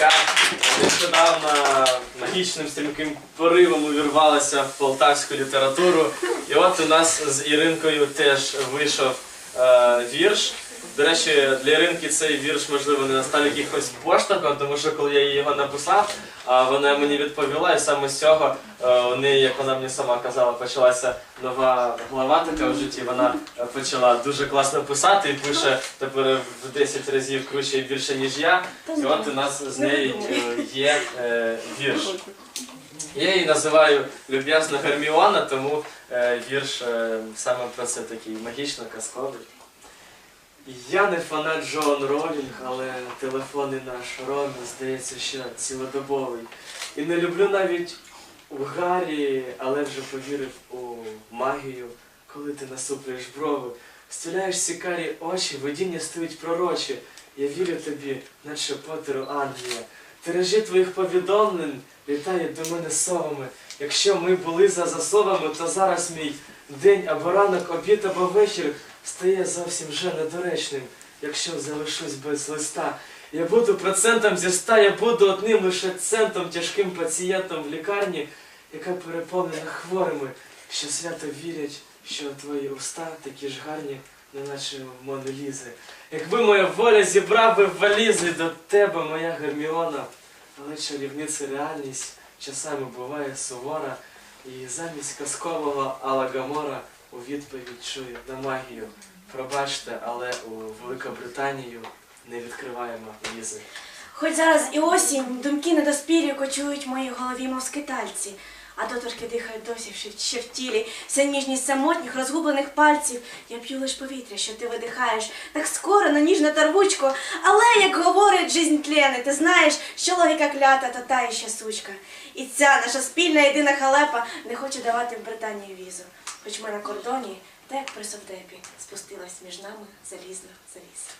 яка нещодавно магічним стрімким поривом увірвалася в полтавську літературу. І от у нас з Іринкою теж вийшов е, вірш. До речі, для Іринки цей вірш, можливо, не настав якихось поштовхом, тому що коли я їй його написав, вона мені відповіла, і саме з цього е, у неї, як вона мені сама казала, почалася нова глава така в житті. Вона почала дуже класно писати і пише тепер в 10 разів круче і більше, ніж я. І от у нас з нею е, є е, вірш. Я її називаю люб'язна Герміона, тому вірш саме про це такий магічно-казковий. Я не фанат Джоан Ролінг, але телефонний наш Ромі, здається, що цілодобовий. І не люблю навіть у Гаррі, але вже повірив у магію, коли ти насуплюєш брови, стіляєш сікарі очі, видіння стоїть пророчі. Я вірю тобі, наче Поттеру Англія. Тиражі твоїх повідомлень літають до мене совами. Якщо ми були за засовами, то зараз мій день або ранок, обід або вечір стає зовсім вже недоречним, якщо залишусь без листа. Я буду процентом зі ста, я буду одним лише центом, тяжким пацієнтом в лікарні, яка переповнена хворими, що свято вірять, що твої уста такі ж гарні, неначе Мони Лізи. Якби моя воля зібрав би валізи до тебе, моя Герміона, але чарівниця реальність часами буває сувора, і замість казкового Алагамора у відповідь чую на магію. Пробачте, але у Великобританію не відкриваємо візи. Хоч зараз і осінь, думки недоспірі кочують в моїй голові, мов скитальці, а доторки дихають досі ще, в тілі, вся ніжність самотніх, розгублених пальців. Я п'ю лиш повітря, що ти видихаєш, так скоро, на ніжна тарвучко, але, як говорить жизнь тлени, ти знаєш, що логіка клята, та та іще сучка. І ця наша спільна єдина халепа не хоче давати в Британію візу. Хоч ми на кордоні, та як при совдепі, спустилась між нами залізна завіса.